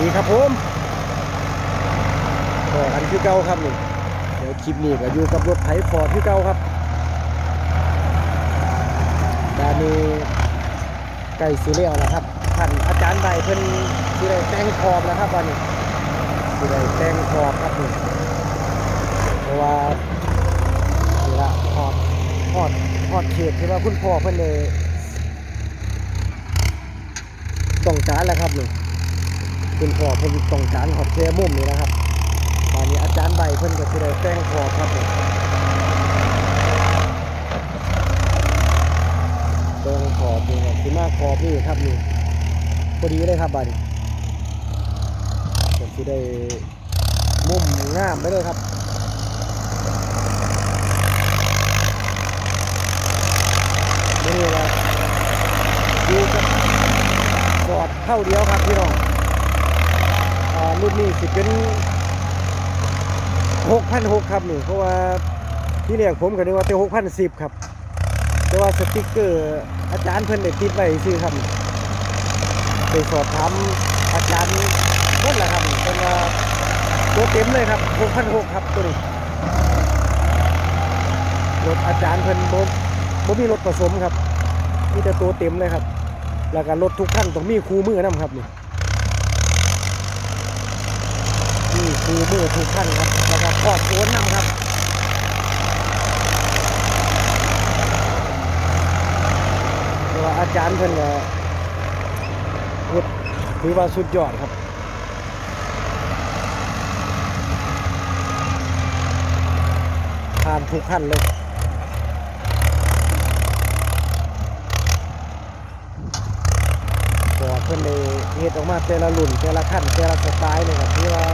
ดีครับผมก็อันคือเก่าครับนี่เดี๋ยวคลิปนี้ก็อยู่กับรถไถฟอร์ดคือเก่าครับด้านนี้ใกล้สิเลี้ยล้วครับท่านอาจารย์ใบเพิ่นสิได้แต่งขอบแล้วครับวันนี้สิได้แต่งขอบครับนี่เพราะว่านี่ละฮอดฮอดฮอดเขตที่ว่าคุณพ่อเพิ่นเลยต้องการแล้วครับนี่ คุณพ่อเพิ่นต้องการขอบแค่มุมนี้นะครับตอนนี้อาจารย์ใบเพิ่นก็สิได้แต่งขอบครับผมแต่งขอบนี่ครับสิมาขอบนี่ครับนี่พอดีเลยครับบัดนี้ก็สิได้มุมงามไปเลยครับนี่แหละอยู่กับกอดเท่าเดียวครับพี่น้อง รุ่นนี้สิเป็น6,600ครับนี่เพราะว่าที่เรียกผมก็นึกว่าเป็น6,010ครับ แต่ว่าสติกเกอร์อาจารย์เพิ่นได้ติดไว้ซื่อครับไปสอบถามอาจารย์เพิ่นแหละครับเป็นว่าตัวเต็มเลยครับ6,600ครับตัวนี้รถอาจารย์เพิ่นบ่บ่มีรถผสมครับมีแต่ตัวเต็มเลยครับ แล้วก็รถทุกคันต้องมีคู่มือนํครับนี่ี่คือมือทุกท่านครับแล้วก็ครอบโอนนำครับเพราะว่าอาจารย์เพิ่นก็เฮ็ดถือว่าสุดยอดครับผ่านทุกขั้นเลยก็เพิ่อนได้เฮ็ดออกมาแต่ละรุ่นแต่ละขั้นแต่ละสไตล์เลยครับที่ว่า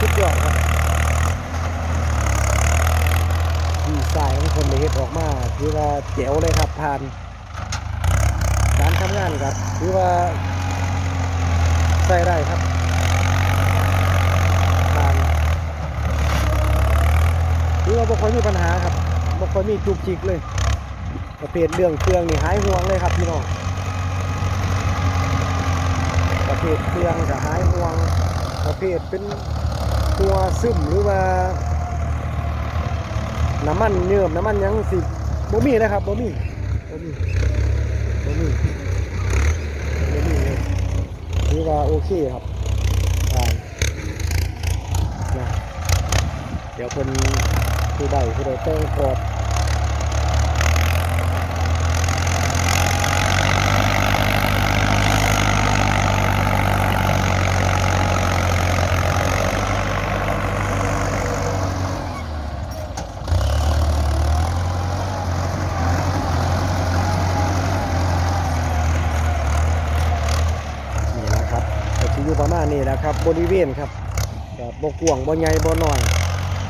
สุดยอดครับดีไซน์ของคนได้เฮ็ดออกมาถือว่าเจ๋วเลยครับผ่าน การทำงานครับถือว่าใส่ได้ครับผ่านถือว่าบ่ค่อยมีปัญหาครับบ่ค่อยมีจุกจิกเลยประเภทเรื่องเครื่องนี่หายห่วงเลยครับพี่น้องประเภทเครื่องก็หายห่วงประเภทเป็น ตัวซึมหรือว่าน้ำมันเยื่อมน้ำมันยังสิบ่มีนะครับบ่มีบ่มีบ่มีบ่มีเลยถือว่าโอเคครับเดี๋ยวคนผู้ใดผู้ใดต้องกอดนี่แหละครับก็สิอยู่ประมาณ นี้แหละครับบริเวณครับแบบบกวงบ่ใหญ่บ่น้อย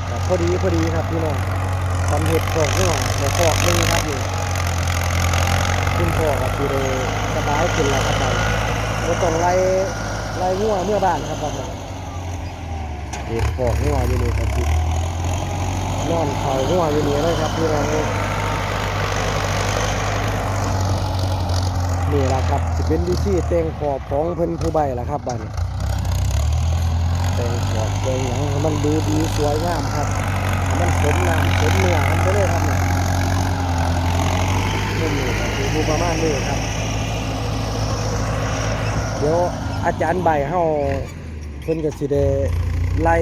แบบพอดีพอดีครับพี่น้องทำเห็ดของหัวในคอกนึงครับนี่คุณพ่อกับพี่เลยสบายขึ้นแล้วครับเราบ่ต้องไล่ไล่หัวเมื่อบ้านครับบันเห็ดของหัวอยู่นี่ครับพี่นอนเข่าหัวอยู่นี่เลยครับพี่น้องเอ้ยนี่แหละครับจะเป็นวิธีแต่งขอบของเพิ่นผู้ใบละครับบัดน แต่งหยังมันดูดีสวยงามครับ มันสมน้ำสมเนื้อมันไปเลยครับเนี่ยนี่ครับคือผู้ประมาณนี้ครับ เดี๋ยวอาจารย์ใบเฮาเพิ่นก็สิได้ไล่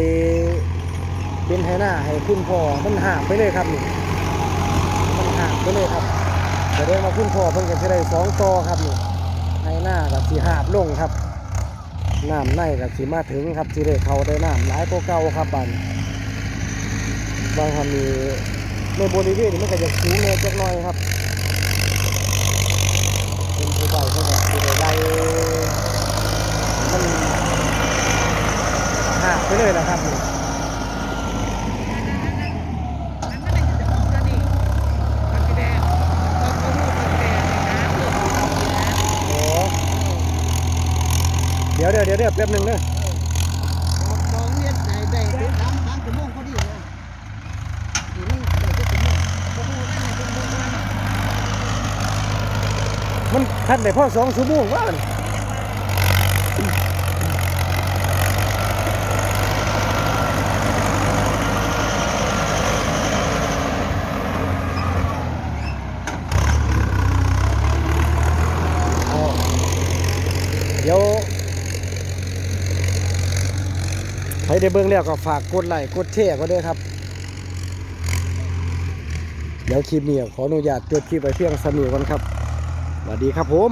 เป็นให้หน้าให้คุณพ่อมันหากไปเลยครับนี่มันหากไปเลยครับแสดงว่าคุณพ่อเพิ่นก็สิได้สองต่อครับนี่ให้หน้ากับสีหาบลงครับ น้ำในกับสีมาถึงครับสิได้เขาได้น้ำหลายกว่าเก่าครับบันบางคำมีในบริเวณนี้มันก็จะสูงเนินจักน้อยครับเป็นผู้ใหญ่เพิ่นก็สิได้มันหาบไปเลยนะครับ ดี๋ยวเดี๋ยวเดี๋ยวเดี๋ยวแป๊บหนึงเงนี่ไยมันทันได้พ่อสองซูบุ้งว่าเดี๋ยว ได้เบิ้งแล้วก็ฝากกดไลค์กดแชร์ก็ด้วยครับเดี๋ยวคลิปนี้ขออนุญาตจดคลิปไปเพียงสนุกกันครับสวัสดีครับผม